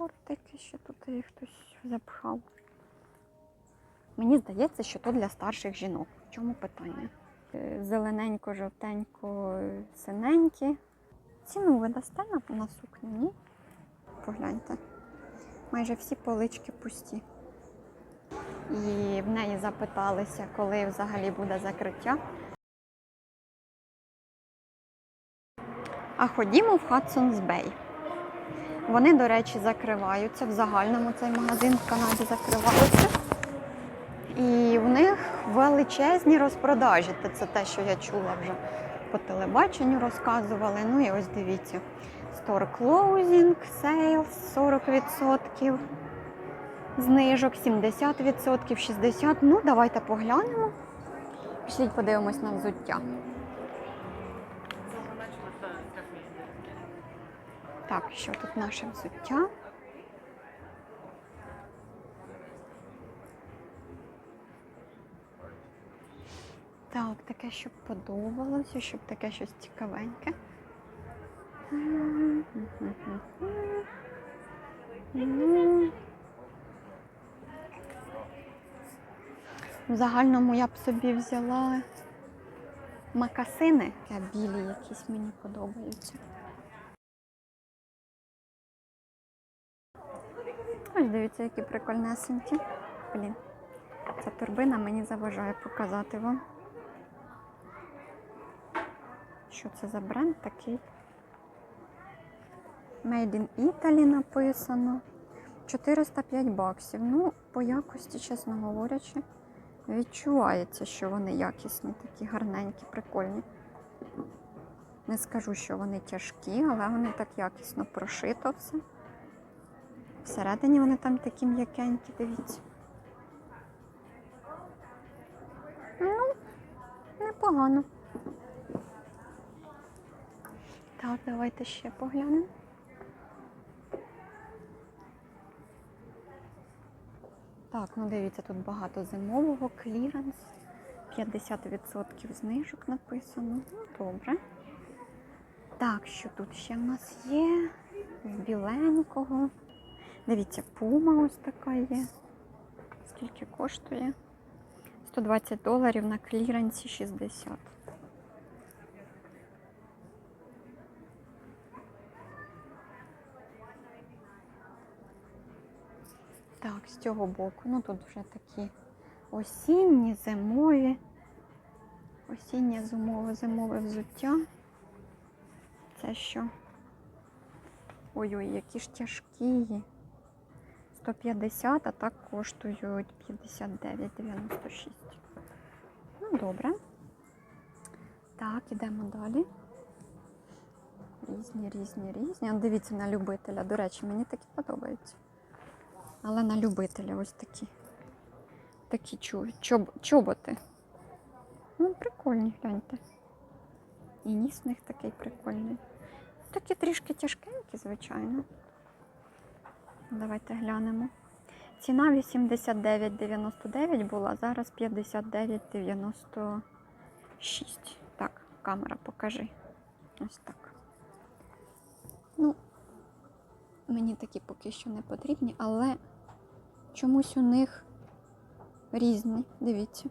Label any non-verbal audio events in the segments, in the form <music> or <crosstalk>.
шортики, ще тут їх хтось запхав. Мені здається, що то для старших жінок. В чому питання? Е, Зелененько, жовтенько, синенькі. Ціну ви дасте на, сукню, ні? Погляньте. Майже всі полички пусті. І в неї запиталися, коли взагалі буде закриття. А ходімо в Hudson's Bay. Вони, до речі, закриваються. В загальному цей магазин в Канаді закривається. І в них величезні розпродажі. Це те, що я чула вже по телебаченню, розказували. Ну і ось дивіться. Store closing, sales 40%, знижок 70%, 60%. Ну, давайте поглянемо. Пішліть подивимось на взуття. Так, що тут наше взуття? Так, таке, щоб подобалося, щоб таке щось цікавеньке. В загальному я б собі взяла макасини, білі якісь мені подобаються. Ось дивіться, які прикольнесенькі. Блін, ця торбина мені заважає показати вам. Що це за бренд такий? Made in Italy написано. 405 баксів. Ну, по якості, чесно говорячи, відчувається, що вони якісні, такі гарненькі, прикольні. Не скажу, що вони тяжкі, але вони так якісно прошито все. Всередині вони там такі м'якенькі, дивіться. Ну, непогано. Так, давайте ще поглянемо. Так, ну дивіться, тут багато зимового кліренс. 50% знижок написано. Ну, добре. Так, що тут ще в нас є? З біленького. Дивіться, пума ось така є. Скільки коштує? 120 доларів на кліренсі 60. Так, з цього боку. Ну тут вже такі осінні, зимові. Осіннє зимове зимове взуття. Це що? Ой-ой, які ж тяжкі. 150, а так коштують 59,96. Ну, добре. Так, ідемо далі. Різні, різні, різні. Дивіться на любителя. До речі, мені такі подобаються. Але на любителя ось такі. Такі чоб, чоботи. Ну, прикольні, гляньте. І ніс в них такий прикольний. Такі трішки тяжкенькі, звичайно. Давайте глянемо. Ціна 89,99 була, зараз 59,96. Так, камера, покажи. Ось так. Ну, мені такі поки що не потрібні, але чомусь у них різні, дивіться.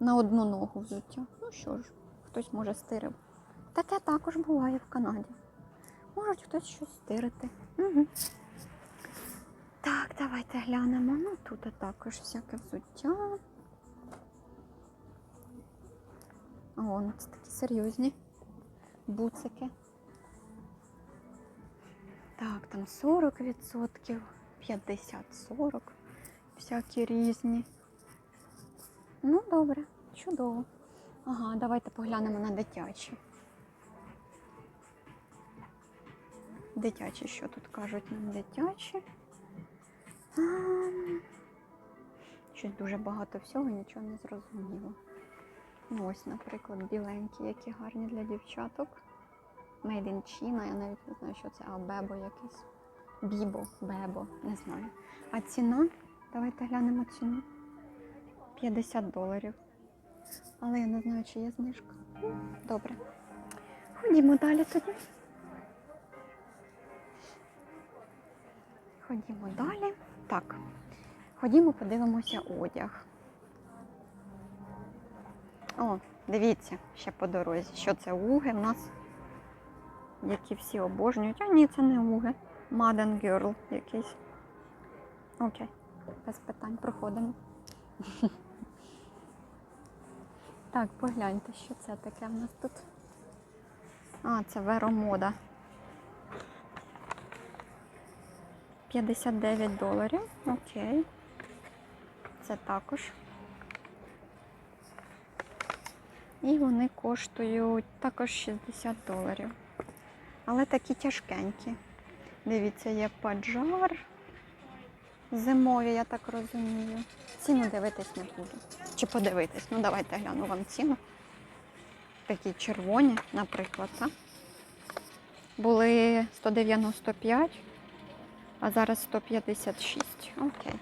На одну ногу взуття. Ну що ж, хтось може стирив. Таке також буває в Канаді. Можуть хтось щось стирити. Угу. Давайте глянемо. Ну, тут також всяке взуття. О, ну це такі серйозні буцики. Так, там 40%, 50-40, всякі різні. Ну, добре, чудово. Ага, давайте поглянемо на дитячі. Дитячі, що тут кажуть нам дитячі? Щось дуже багато всього, нічого не зрозуміло. Ну, ось, наприклад, біленькі, які гарні для дівчаток. Made in China, я навіть не знаю, що це, а бебо якесь. Бібо, бебо, не знаю. А ціна, давайте глянемо ціну. 50 доларів. Але я не знаю, чи є знижка. Добре. Ходімо далі тоді. Ходімо далі. Так. Ходімо, подивимося одяг. О, дивіться, ще по дорозі, що це уги в нас, які всі обожнюють. А ні, це не уги. Modern Girl якийсь. Окей, без питань проходимо. <laughs> Так, погляньте, що це таке в нас тут. А, це веромода. 59 доларів. Окей. Це також. І вони коштують також 60 доларів. Але такі тяжкенькі. Дивіться, є паджар. Зимові, я так розумію. Ціну дивитись не буду. Чи подивитись? Ну, давайте гляну вам ціну. Такі червоні, наприклад. Так? Були 195, а зараз 156. Окей.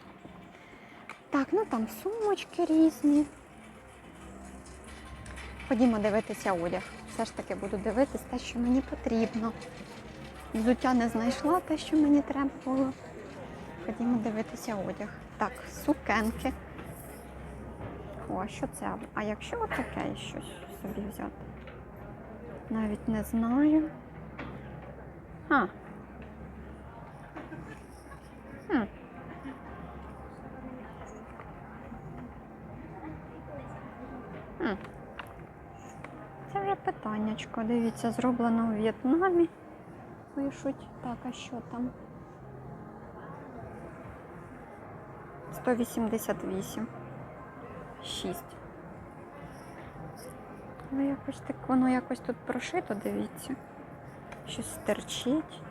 Так, ну там сумочки різні. Ходімо дивитися одяг. Все ж таки буду дивитись те, що мені потрібно. Взуття не знайшла те, що мені треба було. Ходімо дивитися одяг. Так, сукенки. О, що це? А якщо отаке щось собі взяти? Навіть не знаю. А. Хм. Хм. Це вже питаннячко. Дивіться, зроблено у В'єтнамі. Пишуть. Так, а що там? 188. 6. Ну, якось так воно якось тут прошито, дивіться. Щось стерчить.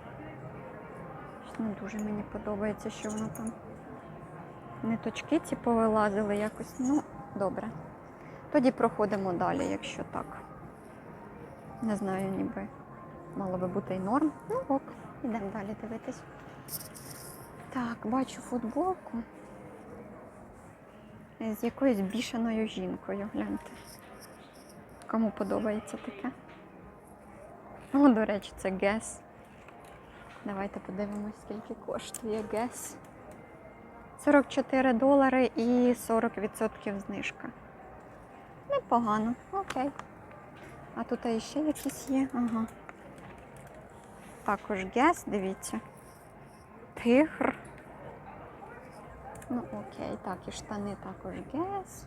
Не дуже мені подобається, що воно там. Ниточки ці повилазили якось. Ну, добре. Тоді проходимо далі, якщо так. Не знаю, ніби мало би бути і норм. Ну ок, ідемо далі дивитись. Так, бачу футболку з якоюсь бішеною жінкою. Гляньте. Кому подобається таке? О, до речі, це Guess. Давайте подивимось, скільки коштує Guess. 44 долари і 40% знижка. Непогано, окей. А тут іще якісь є. Ага. Також Guess, дивіться. Тигр. Ну, окей, так, і штани також Guess.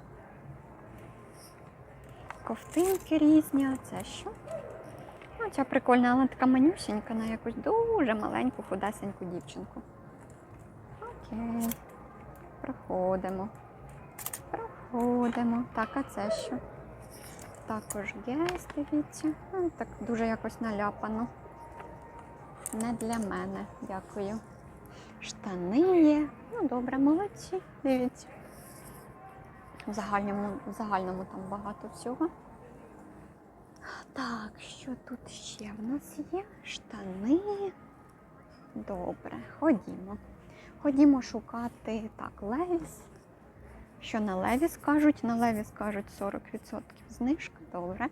Ковтинки різні, а це що? Ну, ця прикольна, вона така манюсенька на якусь дуже маленьку, худесеньку дівчинку. Окей. Проходимо. Проходимо. Так, а це що? Також гес, дивіться. Ну, так дуже якось наляпано. Не для мене, дякую. Штани є. Ну, добре, молодці. Дивіться. В загальному, в загальному там багато всього. Так, що тут ще в нас є? Штани. Добре, ходімо. Ходімо шукати так, Левіс. Що на Левіс кажуть? На Левіс кажуть 40% знижка. Добре.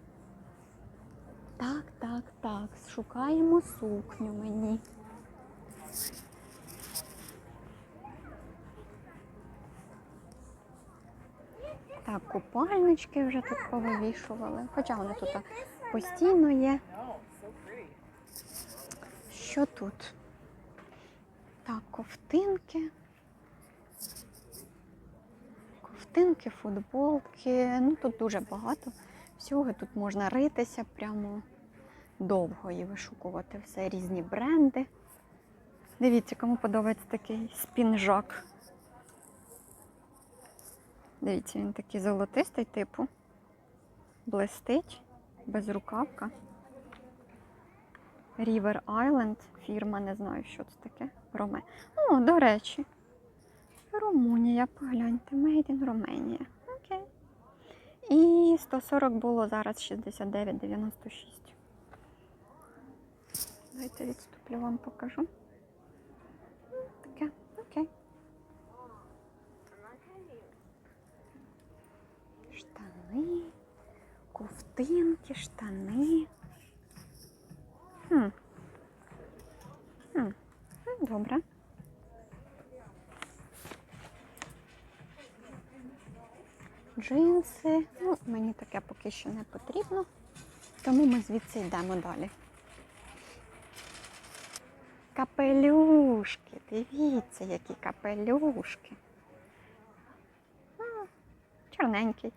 Так, так, так. Шукаємо сукню мені. Так, купальнички вже тут повивішували. Хоча вони тут постійно є. Що тут? Так, ковтинки. Ковтинки, футболки. Ну тут дуже багато всього. Тут можна ритися прямо довго і вишукувати все різні бренди. Дивіться, кому подобається такий спінжак. Дивіться, він такий золотистий, типу. Блистить, безрукавка. River Island, фірма, не знаю, що це таке. Роме. О, до речі. Румунія, погляньте, Made in Romania. Окей. І 140 було зараз 69,96. Давайте відступлю, вам покажу. Таке, окей. Штани, ковтинки, штани. Хм. Хм. Ну, Добре. Джинси. Ну, мені таке поки що не потрібно. Тому ми звідси йдемо далі. Капелюшки, дивіться, які капелюшки. Чорненький.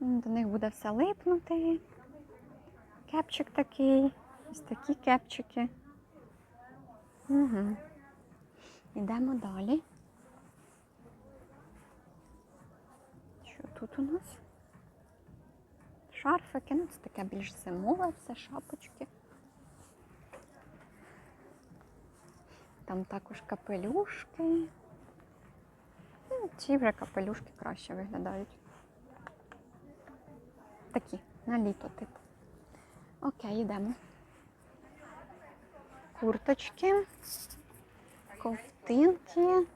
До них буде все липнути. Кепчик такий, ось такі кепчики. Угу. Йдемо далі. Що тут у нас? Шарфики, ну це таке більш зимове, все шапочки. Там також капелюшки. Ну, Ці вже капелюшки краще виглядають. Такі, на літо, типу. Окей, йдемо. Курточки, ковтинки.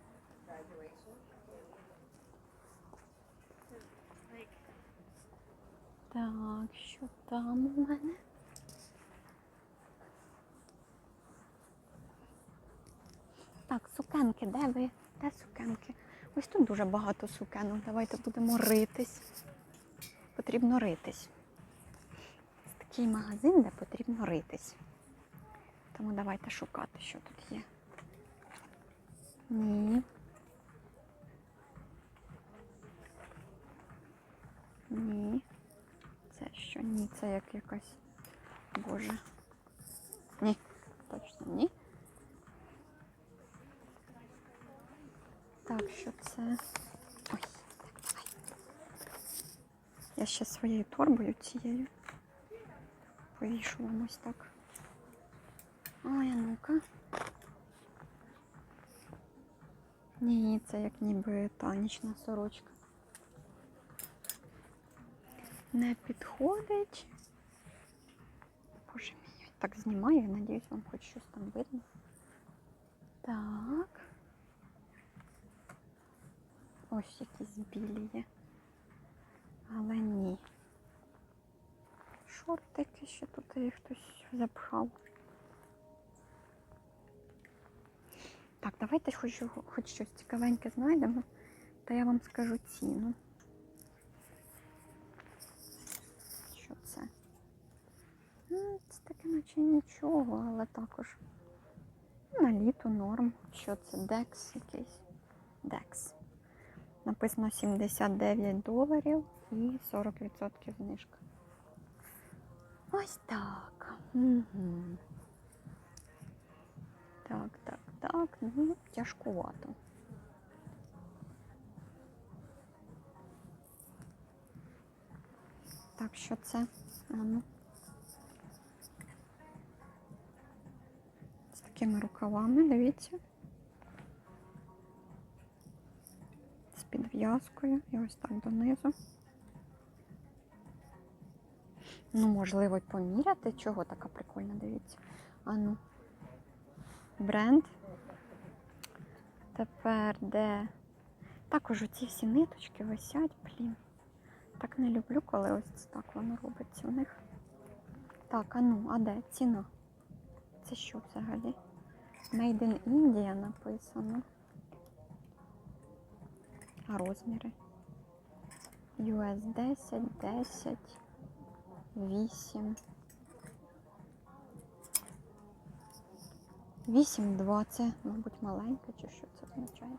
Так, що там у мене? Так, сукенки, де ви? Де сукенки? Ось тут дуже багато сукенок. Давайте будемо ритись. Потрібно ритись. Такий магазин, де потрібно ритись. Тому давайте шукати, що тут є. Ні. Ні. Це що? Ні, це як якась. Боже. Ні, точно ні. Так, що це? Ой, так, давай. Я ще своєю торбою цією повішу вам ось так. Ой, а ну-ка. Ні, це як ніби танічна сорочка. Не підходить. Боже мій, так знімаю, я надіюсь, вам хоч щось там видно. Так. Ось якісь білі є. Але ні. Шортики ще тут їх хтось запхав. Так, давайте хоч, хоч щось цікавеньке знайдемо, то я вам скажу ціну. Що це? Ну, Це таке наче нічого, але також на літо норм. Що це? Декс якийсь? Декс. Написано 79 доларів і 40% знижка. Ось так. Угу. Так, так, так. Ну, тяжкувато. Так, що це? А ну. Такими рукавами, дивіться. З підв'язкою і ось так донизу. Ну, можливо, поміряти, чого така прикольна, дивіться. А ну. Бренд. Тепер де. Також оці всі ниточки висять, блін. Так не люблю, коли ось так воно робиться у них. Так, а ну, а де? Ціна? Це що взагалі? Made in India написано. А розміри? US 10, 10, 8. 8-2 це, мабуть, маленьке, чи що це означає?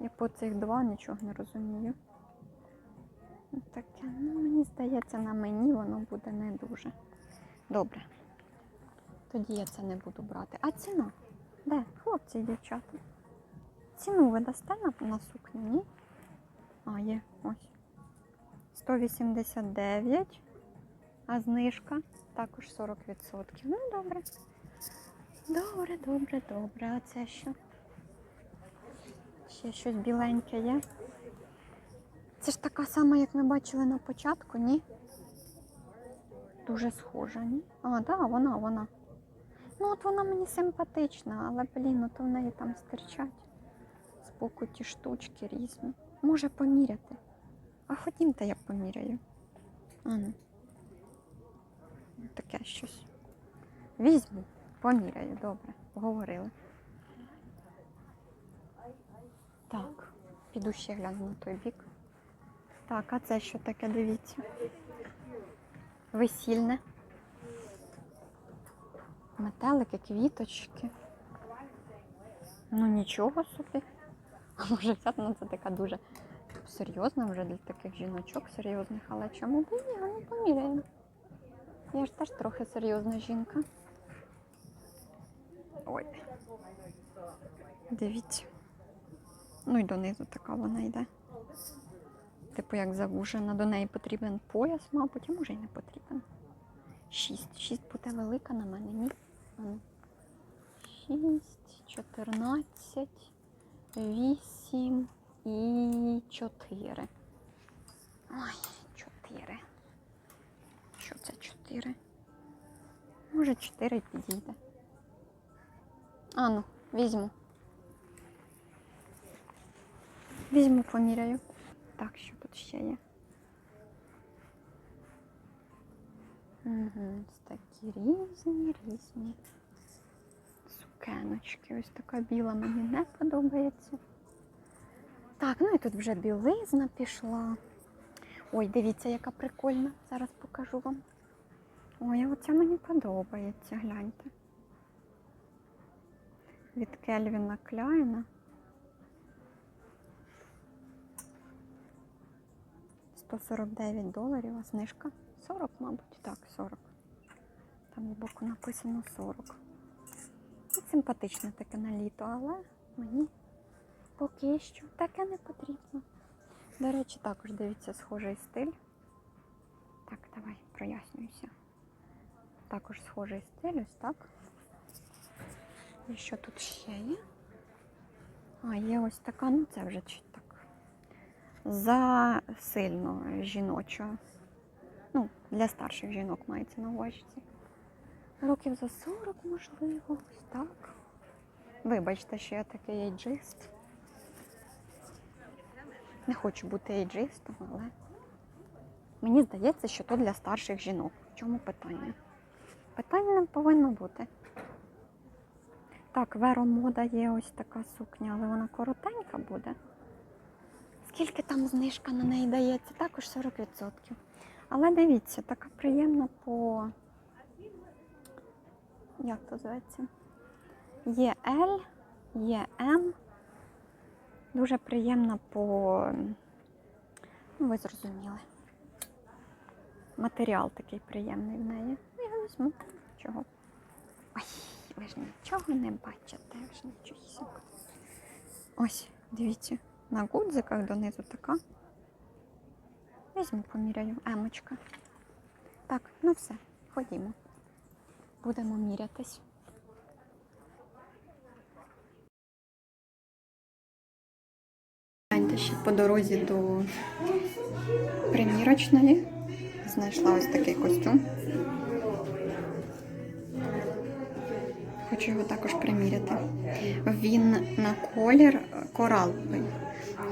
Я по цих два нічого не розумію. Таке, ну мені здається, на мені воно буде не дуже. Добре. Тоді я це не буду брати. А ціна? Де? Хлопці і дівчата. Ціну ви дасте на, на сукню, ні? А, є, ось. 189, а знижка також 40%. Ну, добре. Добре, добре, добре. А це що? Ще щось біленьке є. Це ж така сама, як ми бачили на початку, ні? Дуже схожа, ні? А, так, да, вона, вона. Ну, от вона мені симпатична, але, блін, от у неї там стирчать з боку ті штучки різні. Може поміряти. А ходімте, я поміряю. А ну. Таке щось. Візьму, поміряю, добре, поговорили. Так, Піду ще гляну на той бік. Так, а це що таке, дивіться? Весільне. Метелики, квіточки. Ну нічого собі. Може взяти, ну це така дуже серйозна вже для таких жіночок серйозних, але чому б ні, ну поміряємо. Я ж теж трохи серйозна жінка. Ой. Дивіться. Ну і донизу така вона йде. Типу як завужена. До неї потрібен пояс, мабуть, а може й не потрібен. Шість. Шість буде велика на мене, ні? Шість, чотирнадцять, вісім і чотири. Ой, чотири. Що це чотири? Може, чотири підійде. А ну, візьму. Візьму, поміряю. Так, що тут ще є? Угу, такі різні, різні сукеночки. Ось така біла мені не подобається. Так, ну і тут вже білизна пішла. Ой, дивіться, яка прикольна. Зараз покажу вам. Ой, оця мені подобається, гляньте. Від Кельвіна Кляйна. 149 доларів, а знижка 40, мабуть. Так, 40. Там збоку написано 40. Ну, Симпатичне таке на літо, але мені поки що таке не потрібно. До речі, також дивіться схожий стиль. Так, давай прояснююся. Також схожий стиль, ось так. І що тут ще є? А, є ось така, ну це вже так. За сильно жіночо. Ну, для старших жінок мається на увазі. Років за 40, можливо, ось так. Вибачте, що я такий ейджист. Не хочу бути ейджистом, але мені здається, що то для старших жінок. В чому питання? Питання не повинно бути. Так, Веро мода є ось така сукня, але вона коротенька буде. Скільки там знижка на неї дається? Також 40%. Але дивіться, така приємна по. Як то зветься? Є L, є M. Дуже приємна по. Ну, ви зрозуміли. Матеріал такий приємний в неї. Ну, Я візьму. Чого? Ой, ви ж нічого не бачите, ви ж нічого. Ось, дивіться, на гудзиках донизу така. Візьму, поміряю, емочка. Так, ну все, ходімо. Будемо мірятись. Ще по дорозі до примірочної. Знайшла ось такий костюм. Хочу його також приміряти. Він на колір кораловий,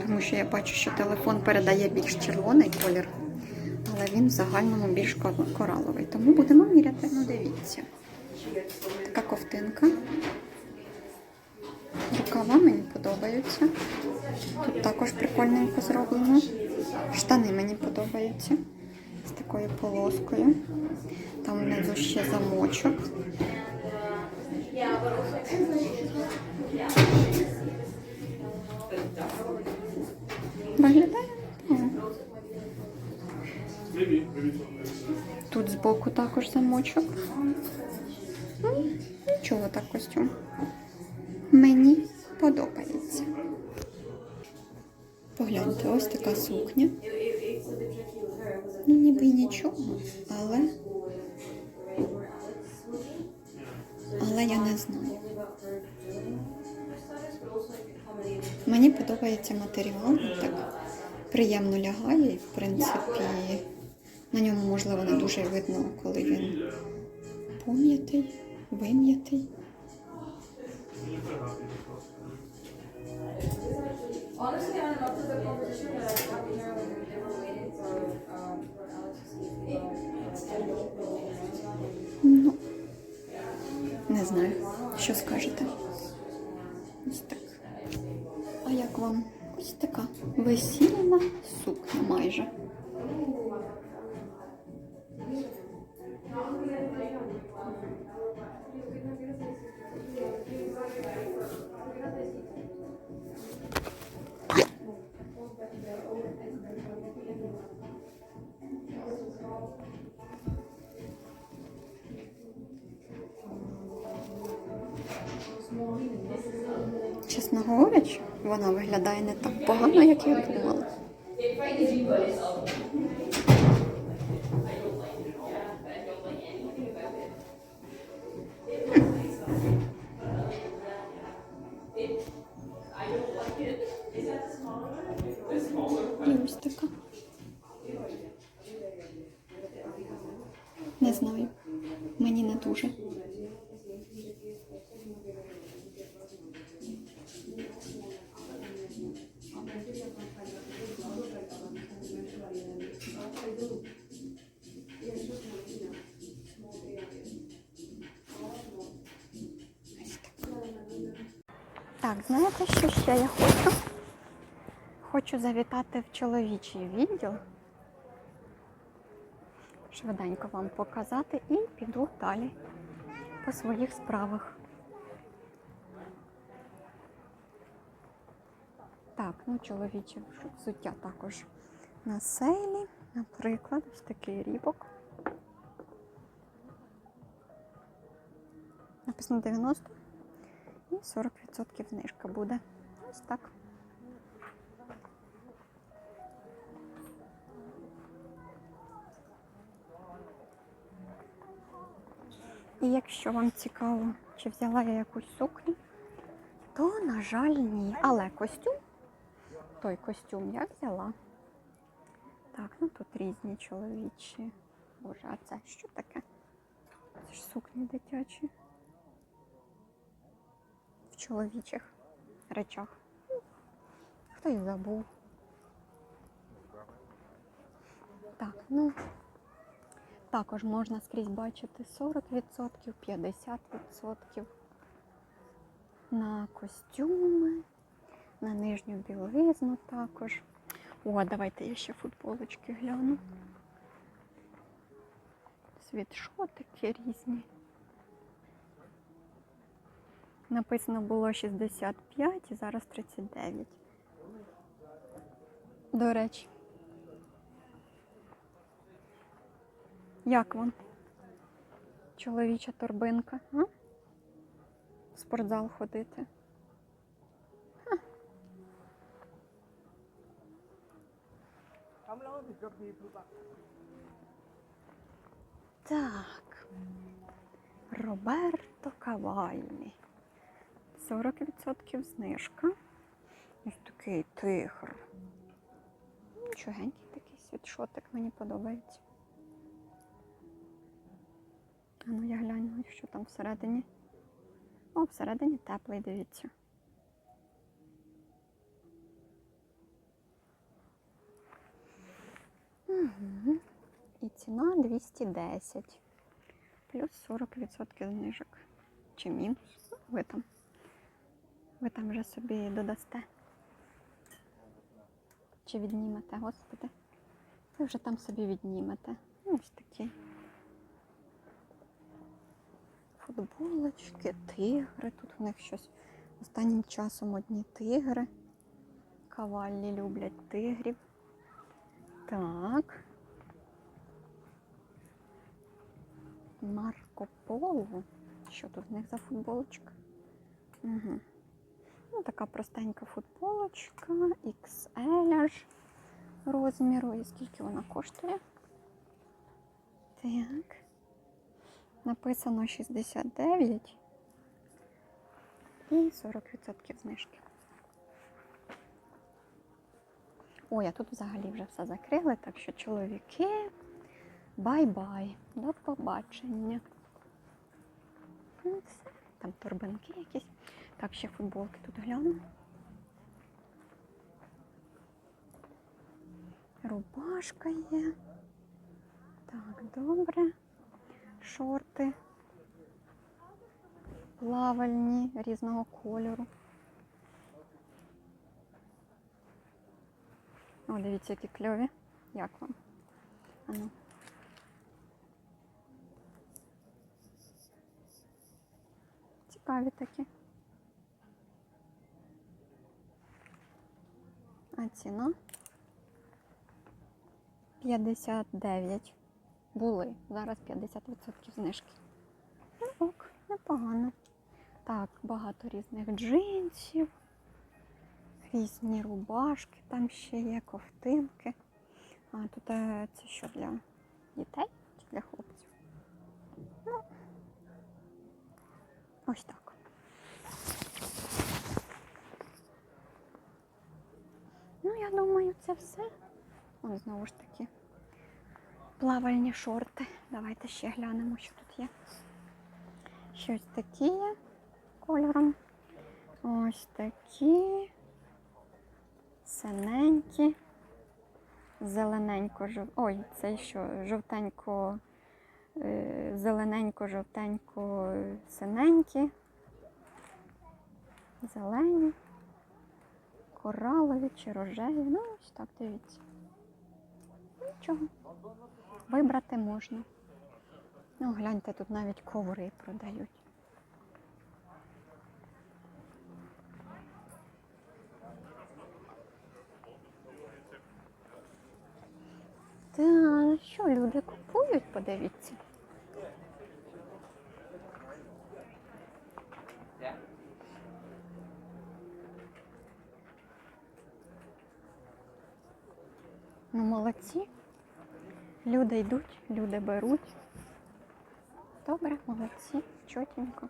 тому що я бачу, що телефон передає більш червоний колір, але він в загальному більш кораловий. Тому будемо міряти. Ну, дивіться. Така ковтинка. Рукава мені подобаються. Тут також прикольненько зроблено. Штани мені подобаються. З такою полоскою. Там внизу ще замочок. Виглядає? Тут збоку також замочок. Нічого так костюм. Мені подобається. Погляньте, ось така сукня. Ну, ніби нічого, але. Але я не знаю. Мені подобається матеріал, так приємно лягає, і, в принципі, на ньому, можливо, не дуже видно, коли він пом'ятий, um. Ну, не знаю, що скажете. А як вам Ось така весільна сукня майже. Говорячи, вона виглядає не так погано, як я думала. І така. Ще я хочу? Хочу завітати в чоловічий відділ. Швиденько вам показати і піду далі по своїх справах. Так, ну чоловіче взуття також на сейлі. Наприклад, ось такий рібок. Написано 90 і 40% знижка буде. Ось так. І якщо вам цікаво, чи взяла я якусь сукню, то, на жаль, ні. Але костюм, той костюм я взяла. Так, ну тут різні чоловічі. Боже, а це що таке? Це ж сукні дитячі. В чоловічих речах. Хтось забув. Так, ну також можна скрізь бачити 40%, 50% на костюми, на нижню білизну також. О, давайте я ще футболочки гляну. Світшотики різні. Написано було 65 і зараз 39. До речі. Як вам? Чоловіча торбинка, а? В спортзал ходити. Так. Роберто Кавальні. 40% знижка. Ось такий тигр. Чогенький такий світшотик, мені подобається. А ну я гляну, що там всередині. О, всередині теплий, дивіться. Угу. І ціна 210. Плюс 40% знижок. Чи мінус? Ви там. Ви там вже собі додасте. Чи віднімете, господи? Ви вже там собі віднімете. Ось такі. Футболочки, тигри. Тут у них щось останнім часом одні тигри. Каваллі люблять тигрів. Так. Марко Поло. Що тут в них за футболочка? Угу. Ну, така простенька футболочка, XL розміру. І скільки вона коштує? Так. Написано 69 і 40% знижки. Ой, а тут взагалі вже все закрили, так що чоловіки, бай-бай, до побачення. Ну. Там торбинки якісь. Так, ще футболки тут гляну. Рубашка є. Так, добре. Шорти. Плавальні різного кольору. О, дивіться, які кльові. Як вам? Ану. Цікаві такі. А ціна 59. Були. Зараз 50% знижки. Ну ок, непогано. Так, багато різних джинсів, різні рубашки, там ще є ковтинки. А тут е, це що для дітей чи для хлопців? Ну, ось так. Ну, я думаю, це все. Ось знову ж таки. Плавальні шорти. Давайте ще глянемо, що тут є. Щось такі є кольором. Ось такі. Синенькі. Зелененько жов... Ой, це що, жовтенько, е, зелененько, жовтенько, синенькі. Зелені, коралові чи рожеві. Ну, ось так дивіться. Нічого. Вибрати можна. Ну, гляньте, тут навіть коври продають. Та що люди купують, подивіться. Ну, молодці. Люди йдуть, люди беруть. Добре, молодці, чотенько.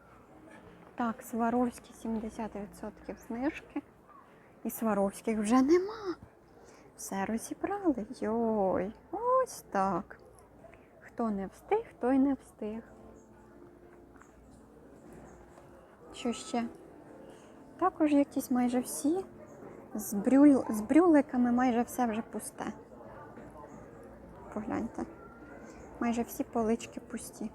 Так, Сваровські 70% знижки. І Сваровських вже нема. Все розібрали. Йой, ось так. Хто не встиг, той не встиг. Що ще? Також якісь майже всі. З, брюл... з брюликами майже все вже пусте. Погляньте. Майже всі полички пусті.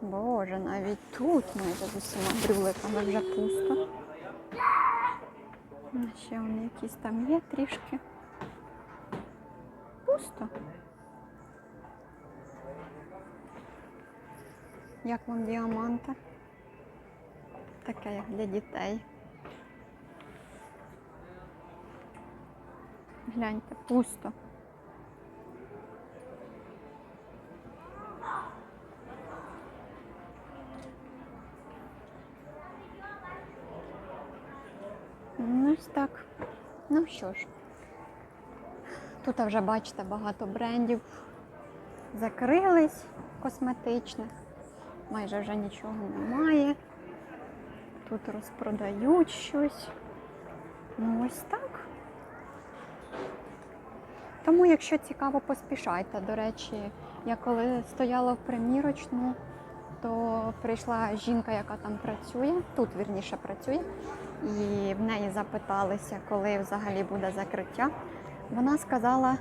Боже, навіть тут майже з усіма брюликами вже пусто. Ще вони якісь там є трішки. Пусто. Як вам діаманти? Таке як для дітей. Гляньте, пусто. Ну, ось так. Ну що ж, тут вже бачите багато брендів закрились косметичних. Майже вже нічого немає. Тут розпродають щось. Ну ось так. Тому, якщо цікаво, поспішайте. До речі, я коли стояла в примірочну, то прийшла жінка, яка там працює, тут вірніше працює, і в неї запиталися, коли взагалі буде закриття. Вона сказала,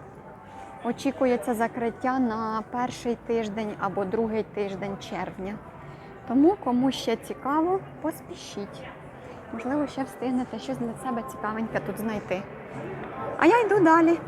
очікується закриття на перший тиждень або другий тиждень червня. Тому, кому ще цікаво, поспішіть. Можливо, ще встигнете щось для себе цікавеньке тут знайти. А я йду далі.